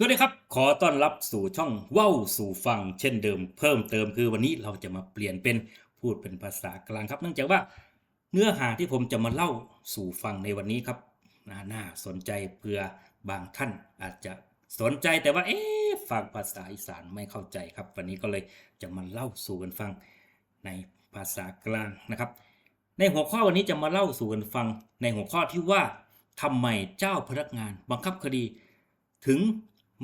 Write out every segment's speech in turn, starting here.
สวัสดีครับ ขอต้อนรับสู่ช่องเว้าสู่ฟังเช่นเดิม เพิ่มเติมคือวันนี้เราจะมาเปลี่ยนเป็นพูดเป็นภาษากลางครับ เนื่องจากว่าเนื้อหาที่ผมจะมาเล่าสู่ฟังในวันนี้ครับน่านาสนใจเพื่อบางท่านอาจจะสนใจแต่ว่าเอ๊ะฟังภาษาอีสานไม่เข้าใจครับ วันนี้ก็เลยจะมาเล่าสู่กันฟังในภาษากลางนะครับ ในหัวข้อวันนี้จะมาเล่าสู่กันฟัง ในหัวข้อที่ว่าทำไมเจ้าพนักงานบังคับคดี ถึง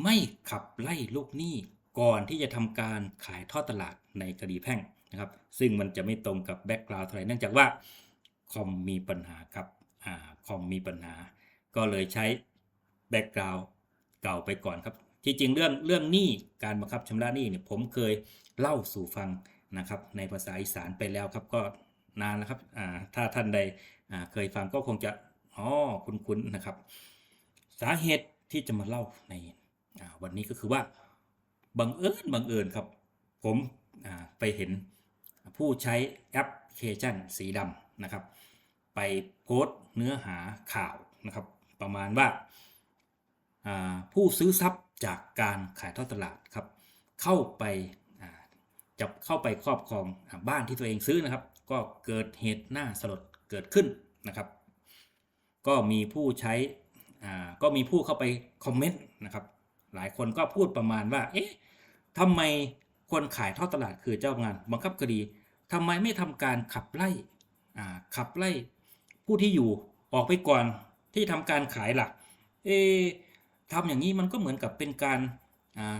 ไม่ขับไล่ลูกหนี้ก่อนที่จะทำการขายทอดตลาดในคดีแพ่งนะครับ ซึ่งมันจะไม่ตรงกับแบ็กกราวด์เท่าไหร่เนื่องจากว่าคอมมีปัญหาครับอ่าคอมมีปัญหา ก็เลยใช้แบ็กกราวด์เก่าไปก่อนครับที่จริงเรื่องเรื่องหนี้การบังคับชำระหนี้เนี่ยผมเคยเล่าสู่ฟังนะครับ ในภาษาอีสานไปแล้วครับก็นานแล้วครับอ่าถ้าท่านใดอ่าเคยฟังก็คงจะอ๋อคุ้นๆนะครับ สาเหตุที่จะมาเล่าใน วันนี้ก็คือว่าบังเอิญบังเอิญครับ ผมไปเห็นผู้ใช้แอปพลิเคชันสีดำนะครับ ไปโพสต์เนื้อหาข่าวนะครับ ประมาณว่าผู้ซื้อทรัพย์จากการขายทอดตลาดครับ เข้าไปจับเข้าไปครอบครองบ้านที่ตัวเองซื้อนะครับ ก็เกิดเหตุหน่าสลดเกิดขึ้นนะครับ ก็มีผู้ใช้ก็มีผู้เข้าไปคอมเมนต์นะครับ หลายคนก็พูดประมาณว่า เอ๊ะทำไมคนขายท่อตลาดคือเจ้างานบังคับคดีทำไมไม่ทำการขับไล่ขับไล่ผู้ที่อยู่ออกไปก่อนที่ทำการขายหล่ะเอะทำอย่างนี้มันก็เหมือนกับเป็นการา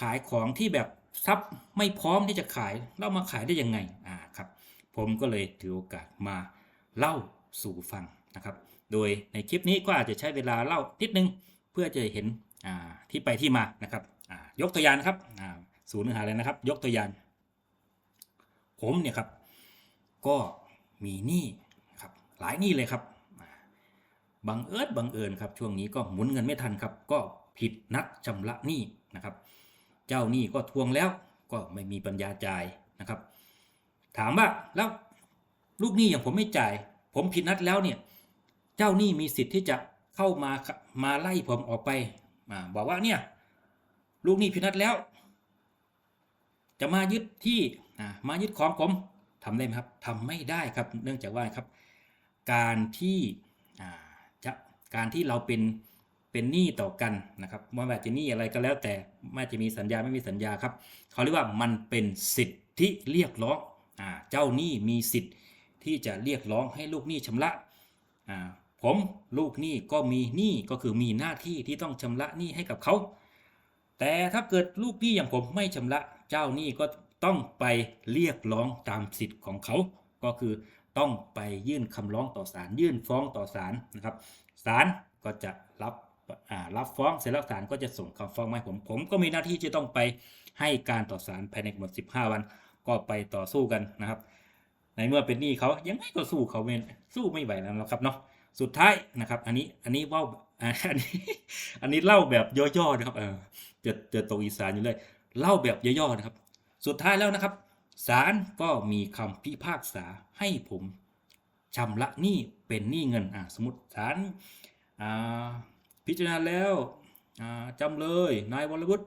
ขายของที่แบบทรัพย์ไม่พร้อมที่จะขายแล้วมาขายได้ยังไงอ่าครับ ผมก็เลยถือโอกาสมาเล่าสู่ฟังนะครับ โดยในคลิปนี้ก็อาจจะใช้เวลาเล่านิดนึงเพื่อจะเห็น ที่ไปที่มานะครับยกตัวอย่างนะครับศูนย์เนื้อหาเลยนะครับ ยกตัวอย่าง ผมเนี่ยครับ ก็มีหนี้ครับหลายหนี้เลยครับบังเอิญบังเอิญครับช่วงนี้ก็หมุนเงินไม่ทันครับ ก็ผิดนัดชำระหนี้นะครับ เจ้าหนี้ก็ทวงแล้วก็ไม่มีปัญญาจ่ายนะครับ ถามว่าแล้วลูกหนี้อย่างผมไม่จ่าย ผมผิดนัดแล้วเนี่ย เจ้าหนี้มีสิทธิ์ที่จะเข้ามามาไล่ผมออกไป อาบอกว่าเนี่ยลูกหนี้ผินัดแล้ว จะมายึดที่มายึดของผมทำได้ไหมครับทำไม่ได้ครับ เนื่องจากว่าครับ การที่จะการที่เราเป็นเป็นหนี้ต่อกันนะครับไม่ว่าจะหนี้อะไรก็แล้วแต่ไม่ว่าจะมีสัญญาไม่มีสัญญาครับเขาเรียกว่ามันเป็นสิทธิเรียกร้องอเจ้าหนี้มีสิทธิ์ที่จะเรียกร้องให้ลูกหนี้ชำระ ผมลูกหนี้ก็มีหนี้ก็คือมีหน้าที่ที่ต้องชำระหนี้ให้กับเขา แต่ถ้าเกิดลูกหนี้อย่างผมไม่ชำระเจ้าหนี้ก็ต้องไปเรียกร้องตามสิทธิ์ของเขา ก็คือต้องไปยื่นคำร้องต่อศาลยื่นฟ้องต่อศาลนะครับศาลก็จะรับรับฟ้องเสร็จแล้วศาลก็จะส่งคำฟ้องมาให้ผมผมก็มีหน้าที่ที่ต้องไปให้การต่อศาลภายในหนด15 วัน ก็ไปต่อสู้กันนะครับ ในเมื่อเป็นหนี้เขายังไงก็สู้เขาไม่สู้ไม่ไหวแล้วนะครับเนาะ สุดท้ายนะครับ อันนี้อันนี้ว่าอันนี้อันนี้เล่าแบบย่อๆนะครับเออจอเจอตรงอีสานอยู่เลย เล่าแบบย่อๆนะครับ สุดท้ายแล้วนะครับศาลก็มีคำพิพากษาให้ผมชำระหนี้เป็นหนี้เงินอ่าสมมติศาลพิจารณาแล้วอ่าจำเลยนายวรวุฒิ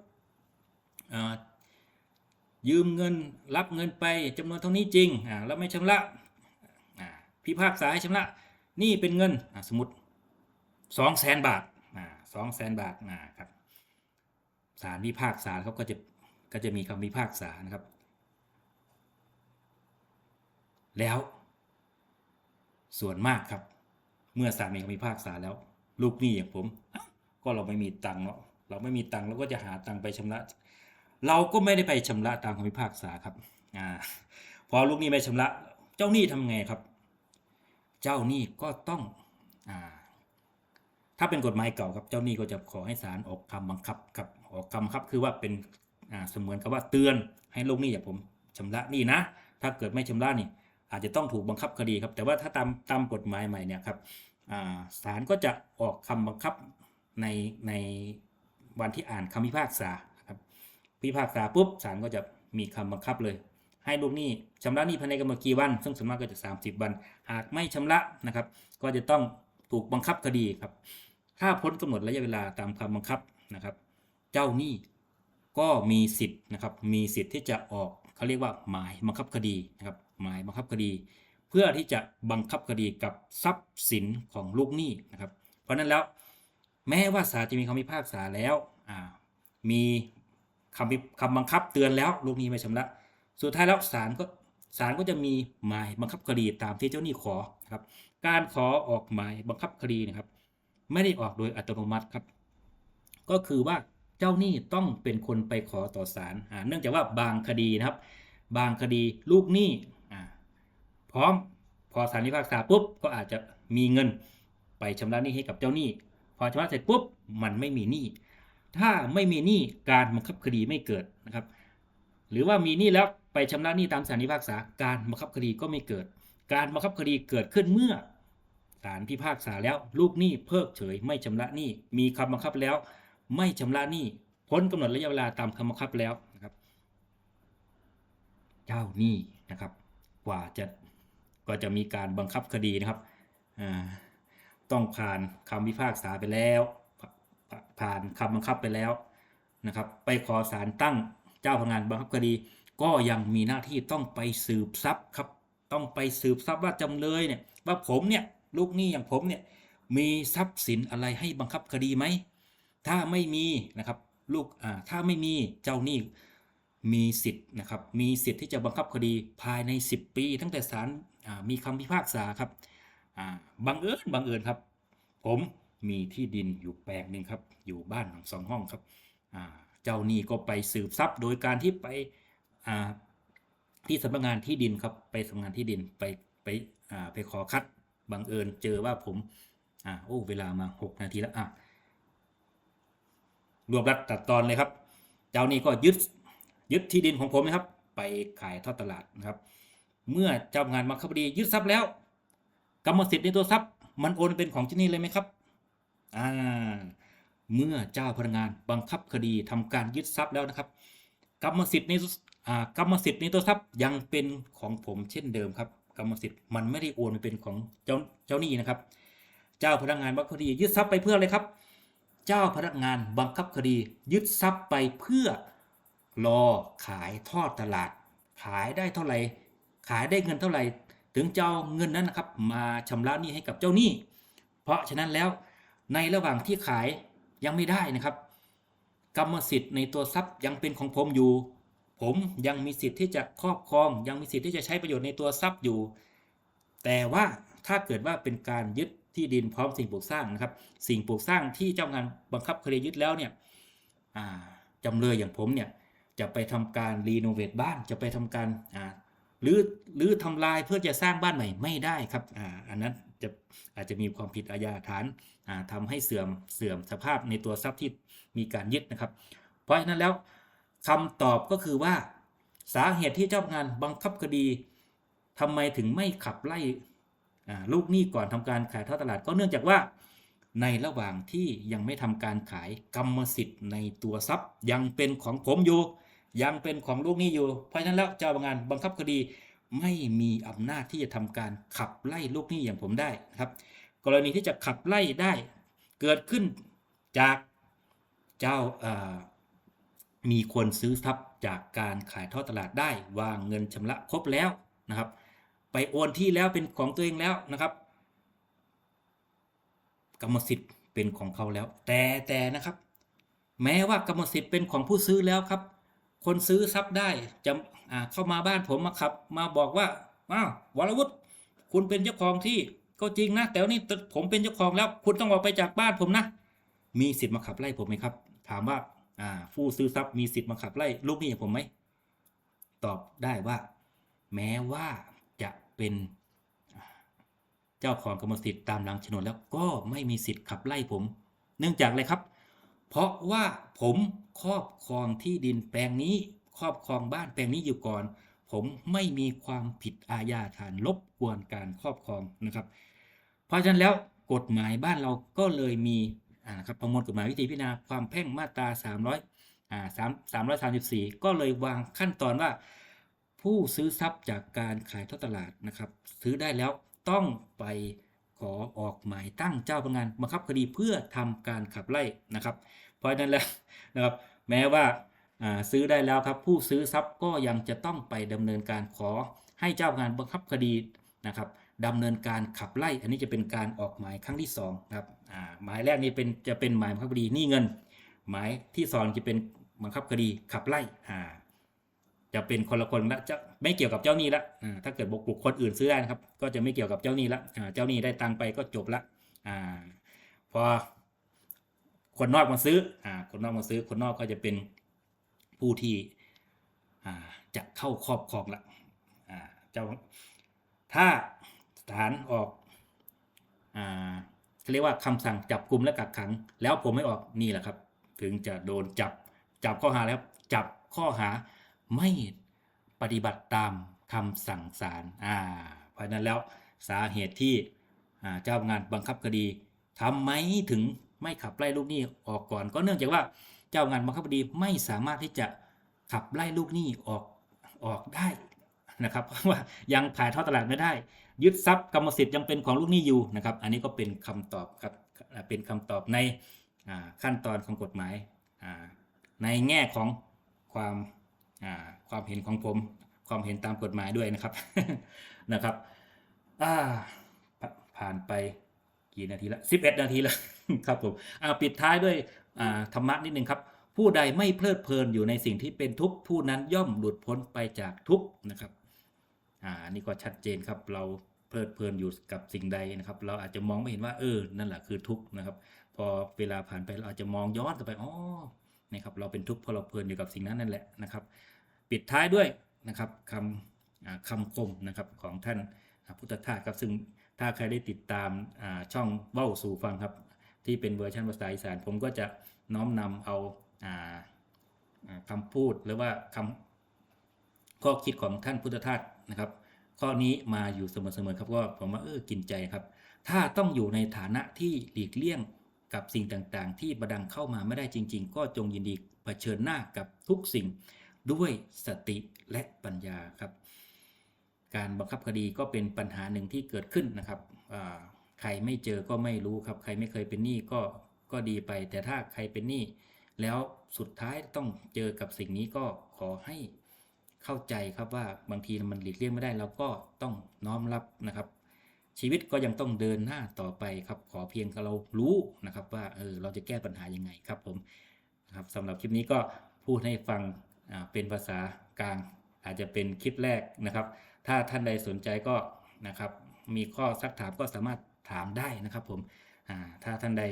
ยืมเงินรับเงินไปจำนวนเท่านี้จริงแล้วไม่ชำระพิพากษาให้ชำระ นี่เป็นเงินสมมติสองแสนบาทสองแสนบาทอ่าครับศาลพิพากษาเขาก็จะก็จะมีคำพิพากษานะครับ แล้ว ส่วนมากครับ เมื่อศาลมีคำพิพากษาแล้ว ลูกหนี้อย่างผม ก็เราไม่มีตังค์เนาะเราไม่มีตังค์เราก็จะหาตังค์ไปชำระ เราก็ไม่ได้ไปชำระตามคำพิพากษาครับอ่าพอลูกหนี้ไม่ชำระ เจ้าหนี้ทำไงครับ จ้าหนี้ก็ต้องอถ้าเป็นกฎหมายเก่าครับเจ้าหนี้ก็จะขอให้ศาลออกคำบังคับครับออกคำบังคับคือว่าเป็นเสมือนกับว่าเตือนให้ลูกหนี้อย่าผมชำระหนี้นะ ถ้าเกิดไม่ชำระนี่อาจจะต้องถูกบังคับคดีครับ แต่ว่าถ้าตามตามกฎหมายใหม่เนี่ยครับศาลก็จะออกคำบังคับในในวันที่อ่านคำพิพากษาครับพิพากษาปุ๊บศาลก็จะมีคำบังคับเลย ให้ลูกหนี้ชำระหนี้ภายในกำหนดกี่วัน ซึ่งส่วนมากก็จะ 30 วัน หากไม่ชำระนะครับ ก็จะต้องถูกบังคับคดีครับ ถ้าพ้นกำหนดระยะเวลาตามคำบังคับนะครับ เจ้าหนี้ก็มีสิทธิ์นะครับ มีสิทธิ์ที่จะออกเขาเรียกว่าหมายบังคับคดีนะครับ หมายบังคับคดี เพื่อที่จะบังคับคดีกับทรัพย์สินของลูกหนี้นะครับ เพราะฉะนั้นแล้วแม้ว่าศาลจะมีคำพิพากษาแล้วมีคำคำบังคับเตือนแล้วลูกหนี้ไม่ชำระ สุดท้ายแล้วศาลก็ศาลก็จะมีหมายบังคับคดีตามที่เจ้าหนี้ขอครับ การขอออกหมายบังคับคดีนะครับ ไม่ได้ออกโดยอัตโนมัติครับ ก็คือว่าเจ้าหนี้ต้องเป็นคนไปขอต่อศาลเนื่องจากว่าบางคดีนะครับ บางคดีลูกหนี้พร้อมพอศาลพิพากษาปุ๊บก็อาจจะมีเงินไปชำระหนี้ให้กับเจ้าหนี้ พอชำระเสร็จปุ๊บมันไม่มีหนี้ถ้าไม่มีหนี้การบังคับคดีไม่เกิดนะครับ หรือว่ามีหนี้แล้ว ไปชำระหนี้ตามศาลพิพากษาการบังคับคดีก็ไม่เกิด การบังคับคดีเกิดขึ้นเมื่อศาลพิพากษาแล้วลูกหนี้เพิกเฉย ไม่ชำระหนี้มีคำบังคับแล้ว ไม่ชำระหนี้พ้นกำหนดระยะเวลาตามคำบังคับแล้วนะครับ เจ้าหนี้นะครับ กว่าจะก็จะมีการบังคับคดีนะครับต้องผ่านคำพิพากษาไปแล้ว ผ่านคำบังคับไปแล้วนะครับ ไปขอศาลตั้งเจ้าพนักงานบังคับคดี ก็ยังมีหน้าที่ต้องไปสืบทรัพย์ครับ ต้องไปสืบทรัพย์ว่าจำเลยเนี่ยว่าผมเนี่ยลูกหนี้อย่างผมเนี่ยมีทรัพย์สินอะไรให้บังคับคดีไหมถ้าไม่มีนะครับลูกอ่าถ้าไม่มีเจ้าหนี้มีสิทธิ์นะครับมีสิทธิ์ที่จะบังคับคดีภายใน 10 ปี ตั้งแต่ศาลมีคำพิพากษาครับบังเอิญบังเอิญครับ ผมมีที่ดินอยู่แปลงหนึ่งครับ อยู่บ้านหลังสองห้องครับเจ้าหนี้ก็ไปสืบทรัพย์โดยการที่ไป ที่สำนักงานที่ดินครับไปสำนักงานที่ดินไปไปไปขอคัดบังเอิญเจอว่าผมอ่าโอ้เวลามา 6 นาทีแล้วอะรวบรัดตัดตอนเลยครับ เจ้านี้ก็ยึดยึดที่ดินของผมนะครับ ไปขายทอดตลาดนะครับ เมื่อเจ้างานมาคดียึดทรัพย์แล้วกรรมสิทธิ์ในตัวทรัพย์ มันโอนเป็นของเจ้านี้เลยไหมครับอ่าเมื่อเจ้าพนักงานบังคับคดีทำการยึดทรัพย์แล้วนะครับ กรรมสิทธิ์ใน กรรมสิทธิ์ในตัวทรัพย์ยังเป็นของผมเช่นเดิมครับกรรมสิทธิ์มันไม่ได้โอนไปเป็นของเจ้าเจ้าหนี้นะครับ เจ้าพนักงานบังคับคดียึดทรัพย์ไปเพื่ออะไรครับ เจ้าพนักงานบังคับคดี ยึดทรัพย์ไปเพื่อรอขายทอดตลาด ขายได้เท่าไหร่ขายได้เงินเท่าไหร่ถึงเจ้าเงินนั้นนะครับมาชำระหนี้ให้กับเจ้าหนี้ เพราะฉะนั้นแล้วในระหว่างที่ขายยังไม่ได้นะครับ กรรมสิทธิ์ในตัวทรัพย์ยังเป็นของผมอยู่ ผมยังมีสิทธิ์ที่จะครอบครอง ยังมีสิทธิ์ที่จะใช้ประโยชน์ในตัวทรัพย์อยู่ แต่ว่าถ้าเกิดว่าเป็นการยึดที่ดินพร้อมสิ่งปลูกสร้างนะครับ สิ่งปลูกสร้างที่เจ้างานบังคับคดียึดแล้วเนี่ยจำเลยอย่างผมเนี่ยจะไปทำการรีโนเวทบ้านจะไปทำการหรือหรือทำลายเพื่อจะสร้างบ้านใหม่ไม่ได้ครับออันนั้นจะอาจจะมีความผิดอาญาฐานอ่าทำให้เสื่อมเสื่อมสภาพในตัวทรัพย์ที่มีการยึดนะครับ เพราะฉะนั้นแล้ว คำตอบก็คือว่า สาเหตุที่เจ้าพนักงานบังคับคดีทำไมถึงไม่ขับไล่ลูกหนี้ก่อนทำการขายทอดตลาดก็เนื่องจากว่าในระหว่างที่ยังไม่ทำการขายกรรมสิทธิ์ในตัวทรัพย์ ยังเป็นของผมอยู่ ยังเป็นของลูกหนี้อยู่ เพราะฉะนั้นแล้วเจ้าพนักงานบังคับคดีไม่มีอำนาจที่จะทำการขับไล่ลูกหนี้อย่างผมได้นะครับ กรณีที่จะขับไล่ได้ เกิดขึ้นจากเจ้า มีคนซื้อทรัพย์จากการขายทอดตลาดได้วางเงินชำระครบแล้วนะครับ ไปโอนที่แล้วเป็นของตัวเองแล้วนะครับ กรรมสิทธิ์เป็นของเขาแล้ว แต่แต่นะครับ แม้ว่ากรรมสิทธิ์เป็นของผู้ซื้อแล้วครับ คนซื้อทรัพย์ได้จะเข้ามาบ้านผมมาขับ มาบอกว่าอ้าววรวุฒิคุณเป็นเจ้าของที่ก็จริงนะ แต่ว่านี่ผมเป็นเจ้าของแล้ว คุณต้องออกไปจากบ้านผมนะ มีสิทธิ์มาขับไล่ผมไหมครับ ถามว่า อ่าผู้ซื้อทรัพย์มีสิทธิ์มาขับไล่ลูกหนี้ผมไหมตอบได้ว่า แม้ว่าจะเป็นเจ้าของกรรมสิทธิ์ตามหลังโฉนแล้วก็ไม่มีสิทธิ์ขับไล่ผม เนื่องจากอะไรครับ เพราะว่าผมครอบครองที่ดินแปลงนี้ ครอบครองบ้านแปลงนี้อยู่ก่อน ผมไม่มีความผิดอาญาฐานรบกวนการครอบครองนะครับ เพราะฉะนั้นแล้วกฎหมายบ้านเราก็เลยมี อ่าครับประมวลกฎหมายวิธีพิจารณาความแพ่งมาตรา300อ่า3 334 ก็เลยวางขั้นตอนว่า ผู้ซื้อทรัพย์จากการขายทอดตลาดนะครับซื้อได้แล้วต้องไปขอออกหมายตั้งเจ้าพนักงานบังคับคดีเพื่อทำการขับไล่นะครับ เพราะนั้นแล้วนะครับแม้ว่าอ่าซื้อได้แล้วครับผู้ซื้อทรัพย์ก็ยังจะต้องไปดำเนินการขอให้เจ้าพนักงานบังคับคดีนะครับ ดำเนินการขับไล่ อันนี้จะเป็นการออกหมายครั้งที่สองนะครับหมายแรกนี่เป็นจะเป็นหมายบังคับคดีหนี่เงิน หมายที่สองจะเป็นบังคับคดีขับไล่าจะเป็นคนละคนละจะไม่เกี่ยวกับเจ้าหนี้ละถ้าเกิดบุคคลอื่นซื้อได้นะครับ ก็จะไม่เกี่ยวกับเจ้าหนี้ละเจ้าหนี้ได้ตังค์ไปก็จบละอพอคนนอกมาซื้ออคนนอกมาซื้อ คนนอกก็จะเป็นผู้ที่จะเข้าครอบครองละเจ้าถ้า ศาลออกอ่าเขาเรียกว่าคำสั่งจับกลุ่มและกักขัง แล้วผมไม่ออกนี่แหละครับ ถึงจะโดนจับจับข้อหาแล้วจับข้อหาไม่ปฏิบัติตามคำสั่งศาลอ่าเพราะนั้นแล้วสาเหตุที่เจ้าพนักงานบังคับคดีทำไมถึงไม่ขับไล่ลูกหนี้ออกก่อน ก็เนื่องจากว่าเจ้าพนักงานบังคับคดีไม่สามารถที่จะขับไล่ลูกหนี้ออกออกได้ นะครับว่ายังขายทอดตลาดไม่ได้ ยึดทรัพย์กรรมสิทธิ์ยังเป็นของลูกหนี้อยู่นะครับ อันนี้ก็เป็นคำตอบครับเป็นคำตอบในขั้นตอนของกฎหมายในแง่ของความความเห็นของผม ความเห็นตามกฎหมายด้วยนะครับนะครับผ่านไปกี่นาทีละ11 นาทีแล้วครับผมอ่าปิดท้ายด้วยธรรมะนิดนึงครับ ผู้ใดไม่เพลิดเพลินอยู่ในสิ่งที่เป็นทุกข์ผู้นั้นย่อมหลุดพ้นไปจากทุกข์นะครับ อ่านี่ก็ชัดเจนครับเราเพลิดเพลินอยู่กับสิ่งใดนะครับ เราอาจจะมองไม่เห็นว่าเออนั่นแหละคือทุกข์นะครับ พอเวลาผ่านไปเราอาจจะมองย้อนกลับไปอ๋อนะครับเราเป็นทุกข์เพราะเราเพลินอยู่กับสิ่งนั้นนั่นแหละนะครับ ปิดท้ายด้วยนะครับคำคำคมนะครับของท่านพุทธทาสครับซึ่งถ้าใครได้ติดตามช่องเบ้าสู่ฟังครับ ที่เป็นเวอร์ชันภาษาอีสาน ผมก็จะน้อมนำเอาอ่าอ่าคำพูดหรือว่าคำข้อคิดของท่านพุทธทาส นะครับ ข้อนี้มาอยู่เสมอๆครับก็ผมว่าเออกินใจครับ ถ้าต้องอยู่ในฐานะที่หลีกเลี่ยงกับสิ่งต่างๆ ที่ประดังเข้ามาไม่ได้จริง ๆ ก็จงยินดีเผชิญหน้ากับทุกสิ่งด้วยสติและปัญญาครับ การบังคับคดีก็เป็นปัญหาหนึ่งที่เกิดขึ้นนะครับใครไม่เจอก็ไม่รู้ครับ ใครไม่เคยเป็นหนี้ก็ก็ดีไป แต่ถ้าใครเป็นหนี้แล้วสุดท้ายต้องเจอกับสิ่งนี้ก็ขอให้ เข้าใจครับว่าบางทีมันหลีกเลี่ยงไม่ได้เราก็ต้องน้อมรับนะครับ ชีวิตก็ยังต้องเดินหน้าต่อไปครับ ขอเพียงเรารู้นะครับ ว่าเออเราจะแก้ปัญหายังไงครับผมนะครับสำหรับคลิปนี้ก็พูดให้ฟังเป็นภาษากลาง อาจจะเป็นคลิปแรกนะครับ ถ้าท่านใดสนใจก็นะครับ มีข้อซักถามก็สามารถถามได้นะครับ ผมถ้าท่านใด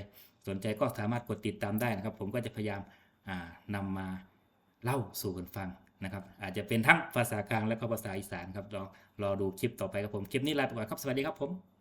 สนใจก็สามารถกดติดตามได้นะครับ ผมก็จะพยายามนำมาเล่าสู่กันฟัง นะครับอาจจะเป็นทั้งภาษากลางและก็ภาษาอีสานครับรอรอดูคลิปต่อไปครับผมคลิปนี้ลาไปก่อนครับสวัสดีครับผม